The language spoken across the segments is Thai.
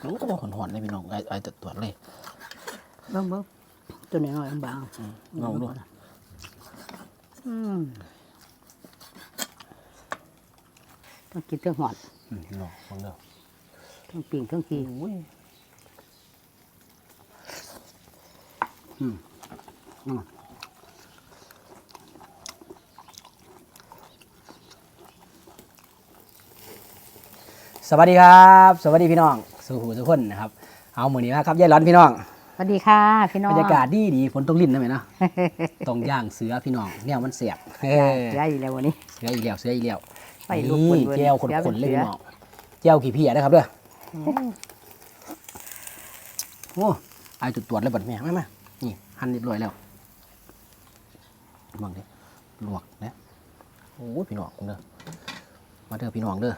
โอ้ก็หอนๆเลยพี่น้องไอ้ไอ้ตัวตัวเลยเบิ่งเบิ่งตัวน้อยๆบางลองดูๆอืมต้องกินเทั้งหอดอืมพี่น้องฟังเด้อทั้งปิ่งทั้งกีอุ้ยอืมอืมสวัสดีครับ สวัสดีพี่น้อง สู่หูทุกคนนะครับ เอาหมือนี้นะครับยายร้อนพี่น้องสวัสดีค่ะพี่น้องบรรยากาศดีดีฝนตกลิ้นนะไหมเนาะต้องย่างเสือพี่น้องเนี่ยมันเสียบเออใหญ่แล้ววันนี้เสืออีกแล้วเสืออีกแล้วไปลูกนี่เบิ่นๆแก้วขเสือเป็นนๆเลยเสือพี่น้องแก้วขี้เพียนะครับเด้อโอ้ไอจุดตรวจแล้วบัดแม่มามานี่หั่นเรียบร้อยแล้วมองดิลวกนะโอ้ยพี่น้องเด้อมาเด้อพี่น้องเด้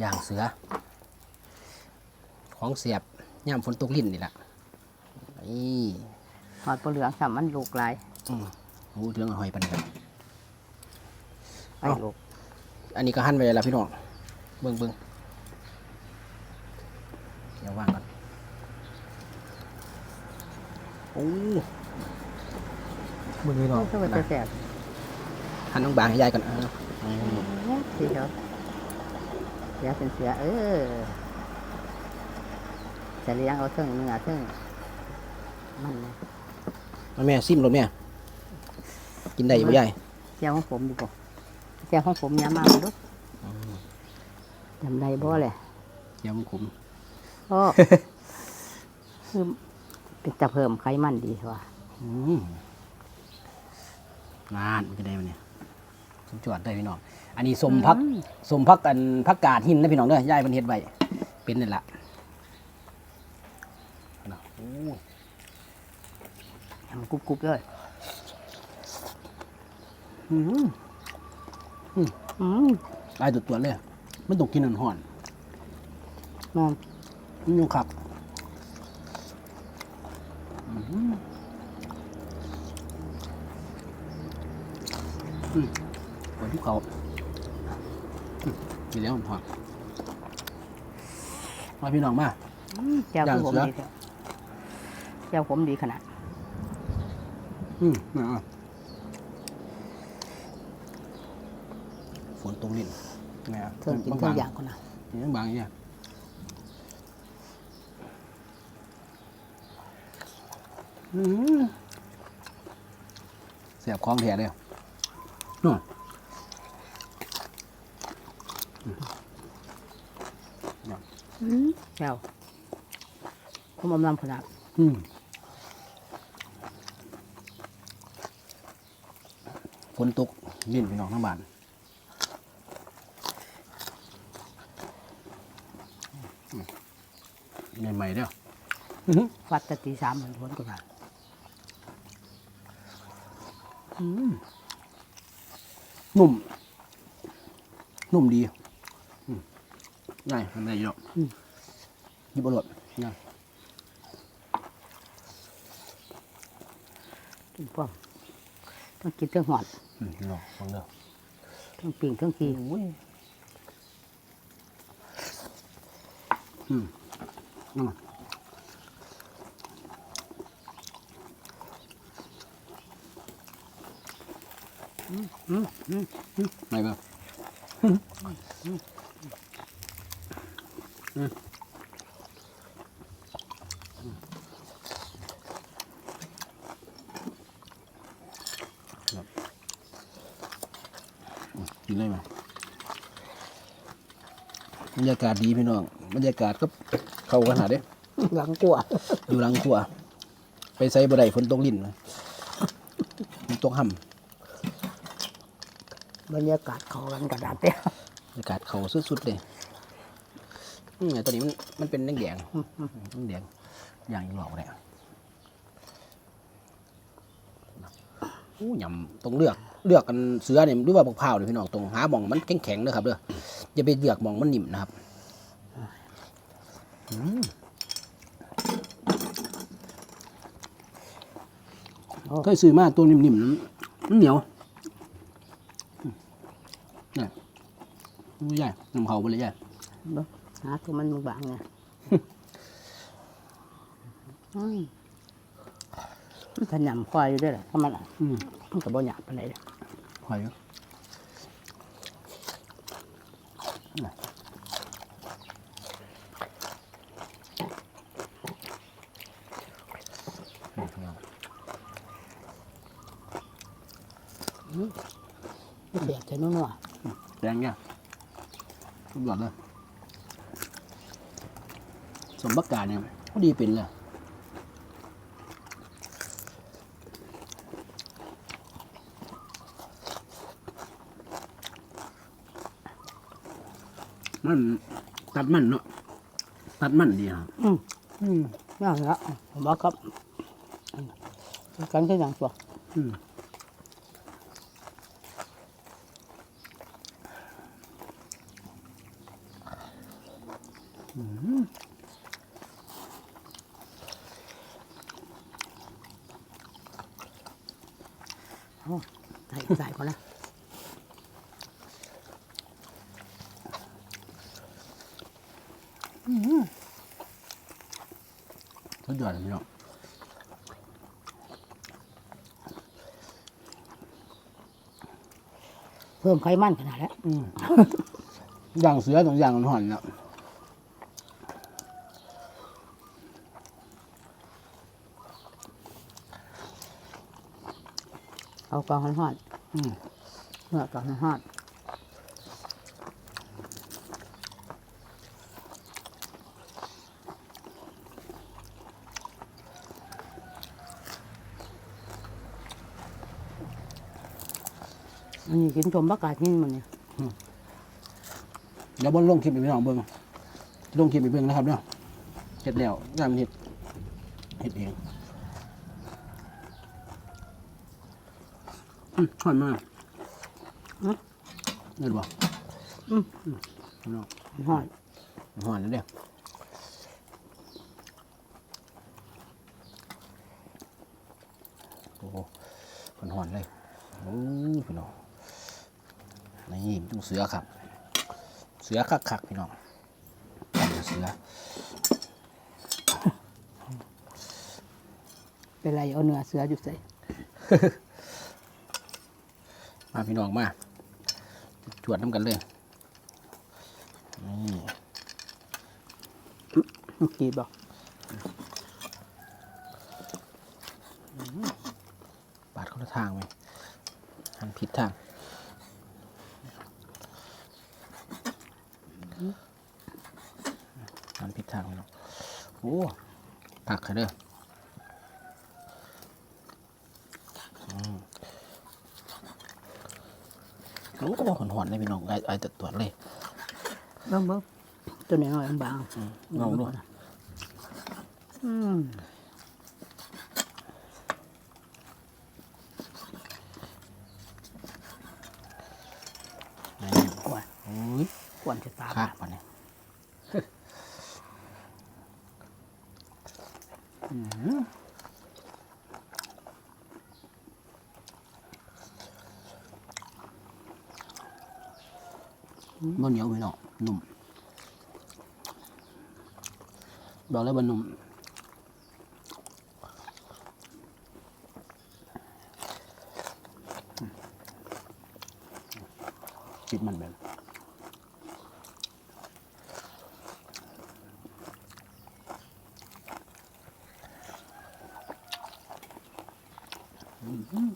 อย่างเสือ ของเสียบย่ามฝนตกลิ้นนี่แหละนี่หอดปลาเหลืองสามมันลูกหลายอืมโอ้เรื่องหอยปันกันไปลูกอันนี้ก็หั่นไปแล้วพี่น้องเบิ้งเบิ้งเดี๋ยววางก่อนโอ้เบิ้งนี่เนาะนี่ก็จะแสบหั่นน้องบางให้ยายก่อนเอาเอาสีเขียวเสือเป็นเสือเออ จะเลี้ยงเอาเทิงเนื้อเทิงมันนะเอาแม่ซิมรถแม่ กินได้อยู่ยายเจ้าของผมดีกว่าเจ้าของผมยามาดูจำได้บ่เลยเดี๋ยวมันขมโอ้คือเป็นจะเพิ่มไขมันดีว่ะอืมนานมันจะได้มันเนี่ยสุดยอดเลยพี่น้อง อันนี้สมพักสมพักกันพักกาดหินนะพี่น้องเด้อยายมันเฮ็ดไว้เป็นนั่นละ นะโอ้ทำกรุบๆเลยอืมอืมลายตัวตัวเลยไม่ต้องกินอันห่อนมันมันยังขับอืมอืมไว้ที่เขาอืมกินแล้วมันห่อนมาพี่น้องมาเจ้าย่างคือผมเสือดีแท้ เจ้าผมดีขนาด อืมมาอะฝนตกลิ้นไงอะเทิงกินเทิงอย่างคนน่ะนี่บางอย่างเนี่ยอืมเสียบคล้องแถเลยนู่นอืมเจ้าผมอำลำขนาดอืม ฝนตกลิ้นพี่น้องทั้งบ้านใหม่ๆเด้อฟัดแตตีสามเหมือนทวนก็ได้นุ่ม นุ่มดีอืมง่ายทำได้เยอะหยิบบอลดง่ายกินป้อม ต้องกินเทิงหอดอืมลองฟังเด้อเทิงปิ่งเทิงกีอุ้ยอืมอืมไม่ป่ะ กินได้ไหมบรรยากาศดีพี่น้องบรรยากาศก็เข้ากันหาเด้หลังกลัวอยู่หลังครัว ไปใส่บ่ได้ฝนตกลิ้นนะฝนตกห่บรรยากาศเขากันกระดาษเต้ำบรรยากาศเขาสุดๆเลยอืมไอ้ตัวนี้มันมันเป็นแดงแดงๆแดงอย่างอีกหลอกเลย อะอู้ยำต้องเลือกเลือกกันเสือเนี่ยหรือว่าบักพร้าวเนี่ยพี่น้องตรงหาหม่องมันแข็งๆเด้อครับเด้ออย่าไปเลือกหม่องมันนิ่มนะครับอืมโอ้เคยซื้อมาตัวนิ่มๆนั้นมันเหนียวอืมเนี่ยดูใหญ่น้ำเขาไปเลยใหญ่เบิ่งหาตัวมันบางๆไง อืมมันขยำควายอยู่ด้วยแหละถ้ามันอะอืมมันก็บ่หยาบปานใดเด้อหอยอยู่น่ะนี่พี่น้องเสียบใจนัวแดงเนี่ยทุกหยอดเลยสมบัติการเนี่ยพอดีเป็นเลย มันตัดมันเนาะตัดมันดีครับๆอืมอืมนั่นละผมบอกครับอืมกันคืออย่างตัวอืมใส่ใส่ก่อนนะ ยอดเลยพี่น้องเพิ่มไขมันขนาดแล้วอืมอย่างเสือต้องอย่างหอนๆเนาะเอากองห่อนอืมๆเนื้อกองห่อนๆอัน นี้กินชมบักกาดนี่มันเนี่ยเดี๋ยวบนลงคลิปอีกพี่น้องเบิ่งลงคลิปอีกเบิ่งนะครับเนาะเฮ็ดแล้วงานมันเฮ็ดเฮ็ดเองอืมหอนมากเงินบ่อืมพี่น้องห่อนหอนแล้วเด้อโอ้โหมันหอนเลยโอ้ยพี่น้อง นี่ดูเสือครับ เสือคักๆพี่น้องเสือเป็นไรเอาเนื้อเสืออยู่ใส่มาพี่น้องมาจวดน้ำกันเลยนี่เมื่อกี้บอกปาดคนละทางไหมหันผิดทางหันผิดทางพี่น้องโอ้ผัก ค่ะเด้ออืมโอ้หอนหอนๆเลยพี่น้องไอ้ไอ้ตัดตัวเลยเบิ้งเบิ้งตัวไหนหน่อยบางอืมลองดูอืมนี่กวนโอ้ยกวนจะตาข้าปะเนี่ย บะเหนียวพี่น้องนุ่มบอกเลยบะนุ่มจิตมันแบบอืม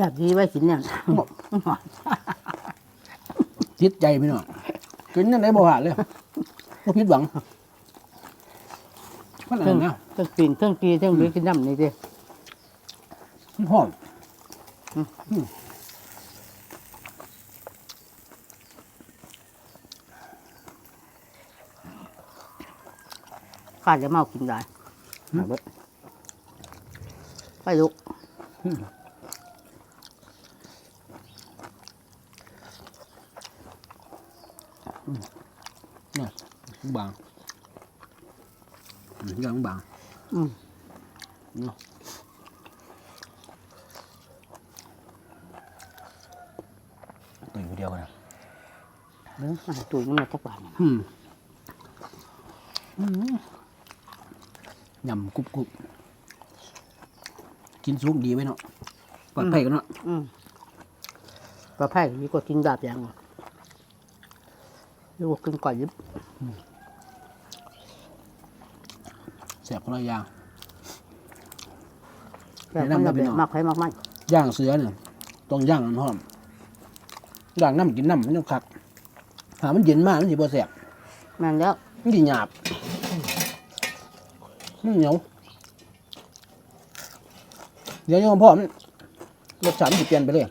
ยากดีไว้กินเนี่ยจิตใจพี่น้องกินยังไงบ่หวานเลยบ่ผิดหวังมันอะไรเครื่องนะเครื่องปีนเครื่องกีเครื่องบีกินน้ำนี่ดิมันหอมข้าจะเมากินได้เอาเบิดไปลุก เนี่ยมัน บางอืมยอดมันบางอืมเนาะตัวอยู่คนเดียวกันนะเด้อมาให้ตุ้ยน้ำมันจักบาทนี่อืมอืมยำกรุบกรุบกินสุกดีไหมเนาะปลอดภัยกันเนาะอืมปลาไผ่ดีกว่ากินดาบยางดีกว่ากินก่อยยิบ แสบคนละอย่างแต่มันจะเป็นมากไผ่มากมันย่างเสือเนี่ยต้องย่างมันหอมย่างน้ำกินน้ำมันต้องคัก หามันเย็นมากมันสิบ่แสบแม่นแล้วมันสิหยาบมันเหนียวเดี๋ยวโยมพ่อมันรสชาติมันสิเปลี่ยนไปเลย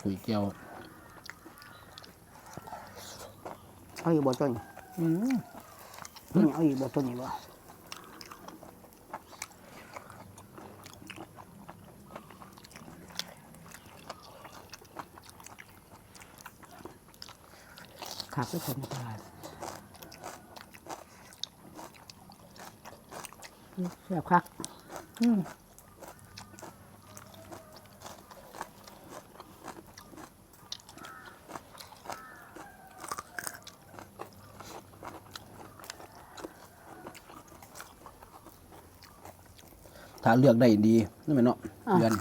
คุยเจียว เอาอยู่บ่ต้นอืมนี่เอาอยู่บ่ต้นนี่บ่ขาดไปคนตายแซ่บคักถ้า เลือกได้ดีนั่นแหละเนาะเดือน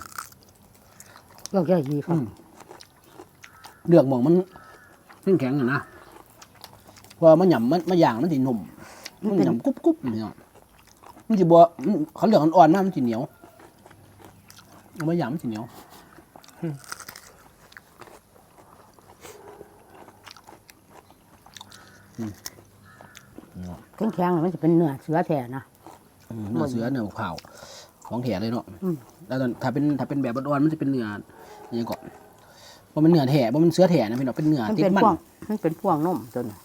เลือกได้ดีครับ เลือกหมองมันแข็งๆอะนะเพอมันหยำมันมันย่างมันสิหนุ่มมันหยำกรุบกรุบๆเนี่ยมันสิบัวมันเขาเลือกอ่อนๆมากมันสิเหนียวเอามาย่างมันสิเหนียวอืมแข็งๆมันจะเป็นเนื้อเสือแท้นะอืมเนื้อเสือเนื้อขาว ของแท้เลยเนาะอืมแล้วตอนถ้าเป็นถ้าเป็นแบบอ่อนๆมันจะเป็นเนื้ออยังก่อนว่ามันเนื้อแท้ว่ามันเสือแท้นะพี่เนาะเป็นเนื้อมันติดเป็นมันพวงมันเป็นพวงนมตัวนี้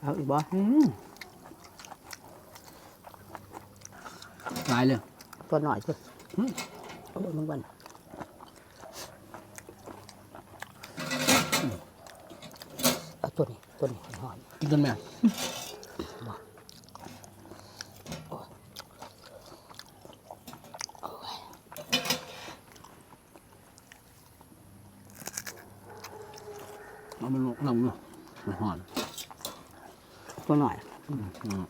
เอาอีกบ่อืมหลายเลยตัวหน่อยสิเอาลงบันเอาตัวนี้ตัวนี้หอยกินกันไหม เอามันลงน้ำเนาะมันหอนตัวหน่อยอืม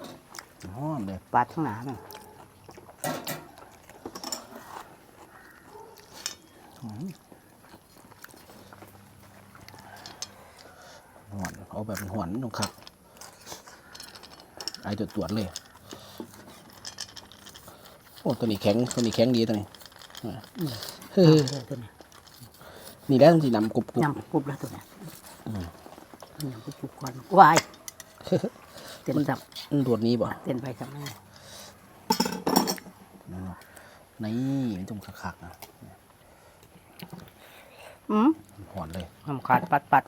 หอนเลยปาดข้างหน้ามันหอนเอาแบบหอนตรงครับไอจะตรวจเลยโอ้ตัวนี้แข็งตัวนี้แข็งดีตัวนี้เฮ้ยเออตัวนี้นี่แหล้วที่นำกรุบกรุบยำกรุบแล้วตัวนี้ ยำกรุบกรุก่อนวายเต็มจับมันตรวจนี้บ่เต็มไปจับแม่นี่มันจุ่มคักๆนะอืมหอนเลยทำขาดปัดปัด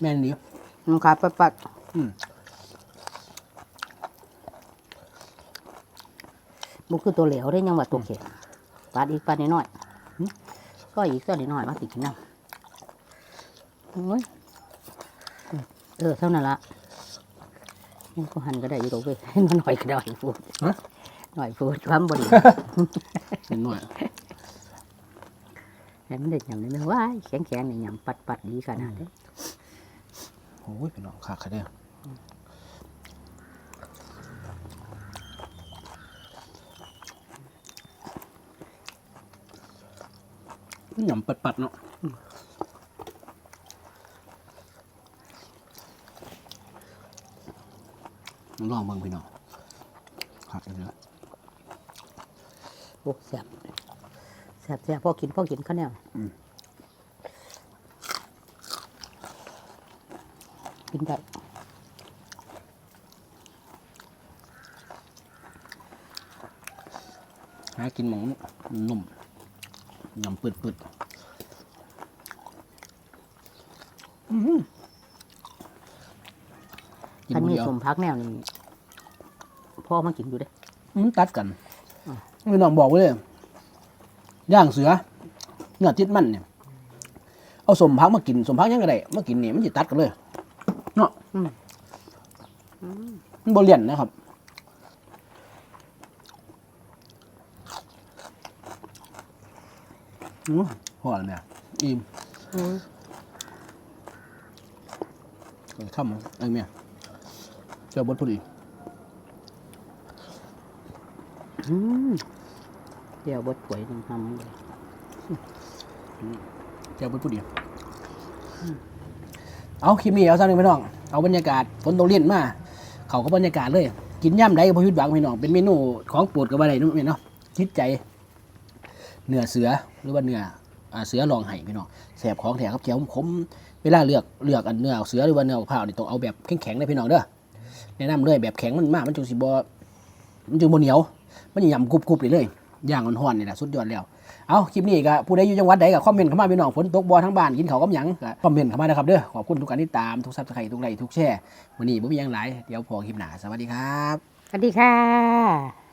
แม่นดีทำขาดปัดปัดอืมบุคือตัวเหลวได้ยังว่าตัวเข็มปัดอีกปัดน้อย ๆหึก็อีกก็น้อยๆมาติกินน้ำโอ้ยเออเท่านั้นละนี่ก็หันก็ได้อยู่ตรงไปมันหน่อยก็ได้พูดฮะหน่อยพูดความบรินิดหน่อยให้มันได้ยำได้ไหมว้ายแข็งแข็งนี่ยำปัดปัดดีขนาดนี้โอ้ยเป็นน้องคักค่ะเนี่ หยำปัดๆเนาะลองเบิ่งพี่น้องคักเลยโอ้แซ่บแซ่บแซ่บพ่อกินพ่อกินข้าวเหนียวอืมกินได้หากินหมองนุ่ม ยำปืดปืดอื้อหือกินท่านคนมีเดียวสมพักแนวนี้พ่อมากินอยู่เด้อืมตัดกันพี่น้องบอกไว้เลยย่างเสือเนื้อติดมันเนี่ย เอาสมพักมากินสมพักยังไงได้มากินเนี่ยมันจะตัดกันเลย เนาะอืม มันบ่เลี่ยนนะครับ อือพอแล้วเนี่ยอิ่มโอ้ยเออค่ำเอ้ยแม่เจ้าบดพอดีอืมเดี๋ยวบดป่วยหนึ่งทำเลยเจ้าบดพอดีเอาคลิปนี้เอาซะหนึ่งพี่น้อง เอาบรรยากาศฝนตกเลี่ยนมาเขาก็บรรยากาศเลย กินย่ำใดก็พอยุดหวังพี่น้อง เป็นเมนูของโปรดกับอะไรนู่นเนาะจิตใจ เนื้อเสือหรือว่าเนื้ออเสือลองไห้พี่น้องแสบของแถครับเจียวขมเวลาเลือกเลือกอันเนื้อเสือหรือว่าเนื้อข้าวนี่ต้องเอาแบบแข็งๆเลยพี่น้องเด้อแนะนำเลยแบบแข็งมันมากมันจึงสิบมันจึงบเหนียว มันยำกรุบๆเลยเลยย่างอ่อนๆนี่แหละสุดยอดแล้วเอาคลิปนี้ก็ผู้ใดอยู่จังหวัดใดก็คอมเมนต์เข้ามาพี่น้องฝนตกบ่ทั้งบ้านกินเขากับหยังก็คอมเมนต์เข้ามานะครับเด้อขอบคุณทุกการที่ตามทุกซับสไครต์ทุกไลค์ทุกแชร์วันนี้บ่มีหยังหลายเดี๋ยวพอคลิปหน้าสวัสดีครับสวัสดีค่ะ